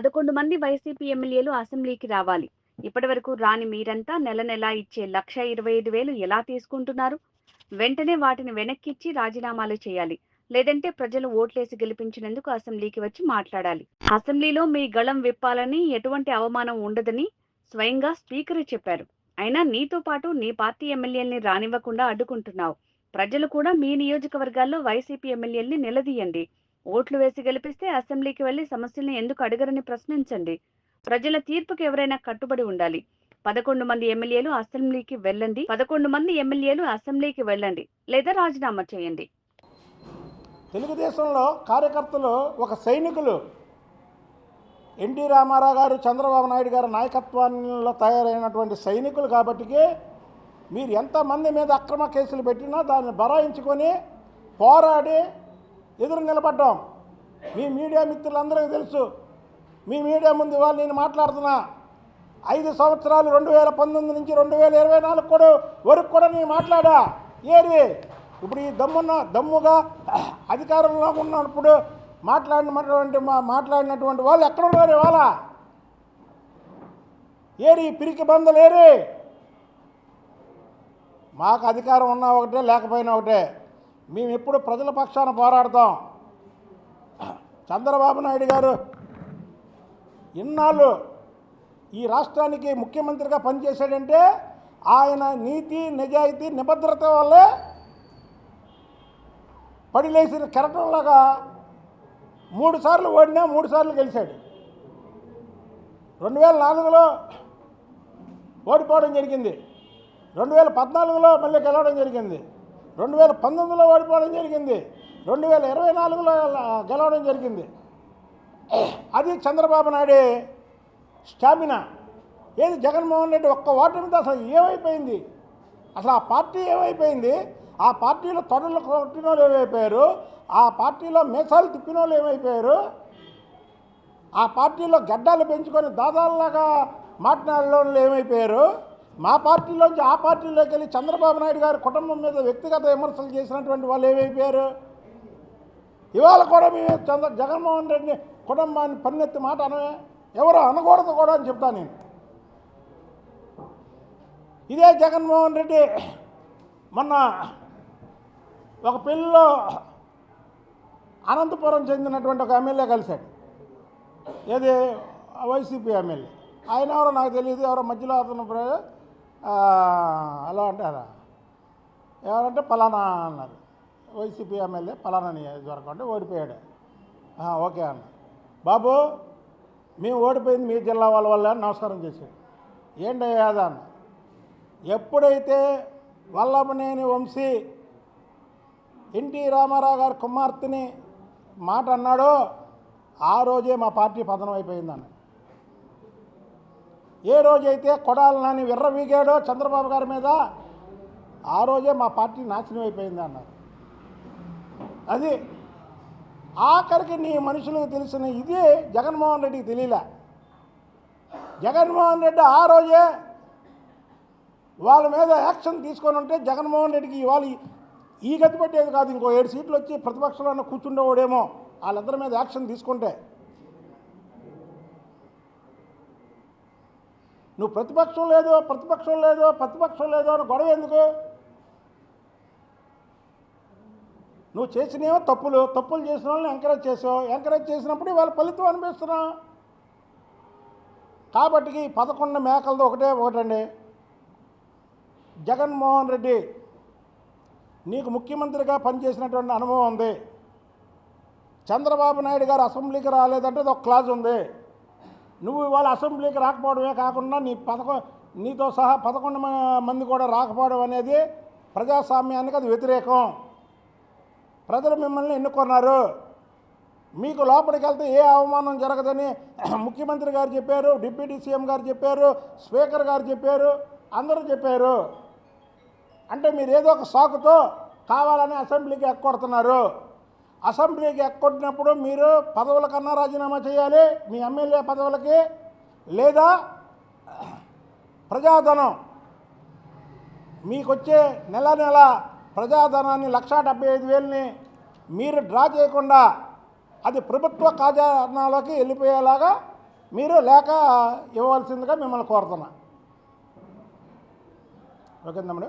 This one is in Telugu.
పదకొండు మంది వైసీపీ ఎమ్మెల్యేలు అసెంబ్లీకి రావాలి. ఇప్పటి వరకు రాని మీరంతా నెల నెలా ఇచ్చే లక్ష ఇరవై ఐదు వేలు ఎలా తీసుకుంటున్నారు? వెంటనే వాటిని వెనక్కిచ్చి రాజీనామాలు చేయాలి. లేదంటే ప్రజలు ఓట్లేసి గెలిపించినందుకు అసెంబ్లీకి వచ్చి మాట్లాడాలి. అసెంబ్లీలో మీ గళం విప్పాలని ఎటువంటి అవమానం ఉండదని స్వయంగా స్పీకర్ చెప్పారు. అయినా నీతో పాటు నీ పార్టీ ఎమ్మెల్యేల్ని రానివ్వకుండా అడ్డుకుంటున్నావు. ప్రజలు కూడా మీ నియోజకవర్గాల్లో వైసీపీ ఎమ్మెల్యేల్ని నిలదీయండి. ఓట్లు వేసి గెలిపిస్తే అసెంబ్లీకి వెళ్ళి సమస్యల్ని ఎందుకు అడగరని ప్రశ్నించండి. ప్రజల తీర్పుకి ఎవరైనా కట్టుబడి ఉండాలి. పదకొండు మంది ఎమ్మెల్యేలు అసెంబ్లీకి వెళ్ళండి. పదకొండు మంది ఎమ్మెల్యేలు అసెంబ్లీకి వెళ్ళండి. లేదా రాజీనామా చేయండి. తెలుగుదేశంలో కార్యకర్తలు ఒక సైనికులు ఎన్టీ రామారావు గారు చంద్రబాబు నాయుడు గారి నాయకత్వంలో తయారైనటువంటి సైనికులు కాబట్టికే మీరు ఎంతమంది మీద అక్రమ కేసులు పెట్టినా దాన్ని బరాయించుకొని పోరాడి ఎదురు నిలబడ్డాం. మీ మీడియా మిత్రులందరికీ తెలుసు. మీ మీడియా ముందు ఇవాళ నేను మాట్లాడుతున్నా. ఐదు సంవత్సరాలు రెండు వేల పంతొమ్మిది నుంచి రెండు వేల ఇరవై నాలుగు కూడా వరకు కూడా నేను మాట్లాడా. ఏది? ఇప్పుడు ఈ దమ్మున్న దమ్ముగా అధికారంలో ఉన్నప్పుడు మాట్లాడినటువంటి మా మాట్లాడినటువంటి వాళ్ళు ఎక్కడ ఉన్నారు ఇవాళ? ఏరి పిరికి బందలేరి మాకు అధికారం ఉన్నా ఒకటే లేకపోయినా ఒకటే. మేము ఎప్పుడు ప్రజల పక్షాన పోరాడతాం. చంద్రబాబు నాయుడు గారు ఇన్నాళ్ళు ఈ రాష్ట్రానికి ముఖ్యమంత్రిగా పనిచేశాడంటే ఆయన నీతి నిజాయితీ నిబద్ధత వల్లే పడిలేసిన కెరటంలాగా మూడు సార్లు ఓడినా మూడు సార్లు గెలిచాడు. రెండు వేల నాలుగులో ఓడిపోవడం జరిగింది. రెండు వేల పద్నాలుగులో మళ్ళీ గెలవడం జరిగింది. రెండు వేల పంతొమ్మిదిలో ఓడిపోవడం జరిగింది. రెండు వేల ఇరవై నాలుగులో గెలవడం జరిగింది. అది చంద్రబాబు నాయుడు స్టామినా. ఏది జగన్మోహన్ రెడ్డి ఒక్క ఓటమితో అసలు ఏమైపోయింది? అసలు ఆ పార్టీ ఏమైపోయింది? ఆ పార్టీలో తొడలు కొట్టిన వాళ్ళు ఏమైపోయారు? ఆ పార్టీలో మీసాలు తిప్పిన వాళ్ళు ఏమైపోయారు? ఆ పార్టీలో గడ్డాలు పెంచుకొని దాదాలాగా మాట్లాడిన వాళ్ళు ఏమైపోయారు? మా పార్టీలోంచి ఆ పార్టీలోకి వెళ్ళి చంద్రబాబు నాయుడు గారి కుటుంబం మీద వ్యక్తిగత విమర్శలు చేసినటువంటి వాళ్ళు ఏమైపోయారు? ఇవాళ కూడా మేము చంద్ర జగన్మోహన్ రెడ్డి కుటుంబాన్ని పన్నెత్తి మాట అనవే ఎవరు అనకూడదు కూడా అని చెప్తాను నేను. ఇదే జగన్మోహన్ రెడ్డి మొన్న ఒక పెళ్ళిలో అనంతపురం చెందినటువంటి ఒక ఎమ్మెల్యే కలిశాడు. ఏది? YCP MLA. ఆయన ఎవరో నాకు తెలియదు ఎవరో మధ్యలో అతను అలా అంటారా? ఎవరంటే పలానా అన్నారు. వైసీపీ ఎమ్మెల్యే పలానా నియోజకవర్గం అంటే ఓడిపోయాడు. ఓకే అన్న. బాబు మేము ఓడిపోయింది మీ జిల్లా వాళ్ళ వల్ల అని నమస్కారం చేశాడు. ఏంటి అది అన్న? ఎప్పుడైతే వల్లభనేని వంశీ ఎన్టీ రామారావు గారి కుమార్తెని మాట అన్నాడో ఆ రోజే మా పార్టీ పతనం అయిపోయిందన్న ఏ రోజైతే కొడాల నాని విర్రవీగాడో చంద్రబాబు గారి మీద ఆ రోజే మా పార్టీ నాశనం అయిపోయింది అన్నారు. అది ఆఖరికి నీ మనుషులకు తెలిసిన ఇది జగన్మోహన్ రెడ్డికి తెలియలే. జగన్మోహన్ రెడ్డి ఆ రోజే వాళ్ళ మీద యాక్షన్ తీసుకొని ఉంటే జగన్మోహన్ రెడ్డికి ఇవాళ ఈ- ఈ గతి పట్టేది కాదు. ఇంకో ఏడు సీట్లు వచ్చి ప్రతిపక్షంలో కూర్చుండేవాడేమో. వాళ్ళందరి మీద యాక్షన్ తీసుకుంటే నువ్వు ప్రతిపక్షం లేదు ప్రతిపక్షం లేదు ప్రతిపక్షం లేదు అని గొడవ ఎందుకు? నువ్వు చేసినేమో తప్పులు తప్పులు చేసిన వాళ్ళని ఎంకరేజ్ చేసావు. ఎంకరేజ్ చేసినప్పుడు వాళ్ళ ఫలితం అనిపిస్తున్నావు కాబట్టి పదకొండు మేకలతో ఒకటే ఒకటండి జగన్మోహన్ రెడ్డి నీకు ముఖ్యమంత్రిగా పనిచేసినటువంటి అనుభవం ఉంది. చంద్రబాబు నాయుడు గారు అసెంబ్లీకి రాలేదంటే అది ఒక క్లాజ్ ఉంది. నువ్వు ఇవాళ అసెంబ్లీకి రాకపోవడమే కాకుండా నీ పదకొ నీతో సహా పదకొండు మంది కూడా రాకపోవడం అనేది ప్రజాస్వామ్యానికి అది వ్యతిరేకం. ప్రజలు మిమ్మల్ని ఎన్నుకున్నారు. మీకు లోపలికి వెళ్తే ఏ అవమానం జరగదని ముఖ్యమంత్రి గారు చెప్పారు డిప్యూటీ సీఎం గారు చెప్పారు స్పీకర్ గారు చెప్పారు అందరూ చెప్పారు. అంటే మీరు ఏదో ఒక సాకుతో కావాలని అసెంబ్లీకి ఎక్కొడుతున్నారు. అసెంబ్లీకి ఎక్కొట్టినప్పుడు మీరు పదవుల కన్నా రాజీనామా చేయాలి మీ ఎమ్మెల్యే పదవులకి లేదా ప్రజాధనం. మీకొచ్చే నెల నెల ప్రజాధనాన్ని లక్షా డెబ్బై ఐదు వేలని మీరు డ్రా చేయకుండా అది ప్రభుత్వ ఖజానాలోకి వెళ్ళిపోయేలాగా మీరు లేక ఇవ్వవలసిందిగా మిమ్మల్ని కోరుతున్నా. ఓకే తమ్ముడు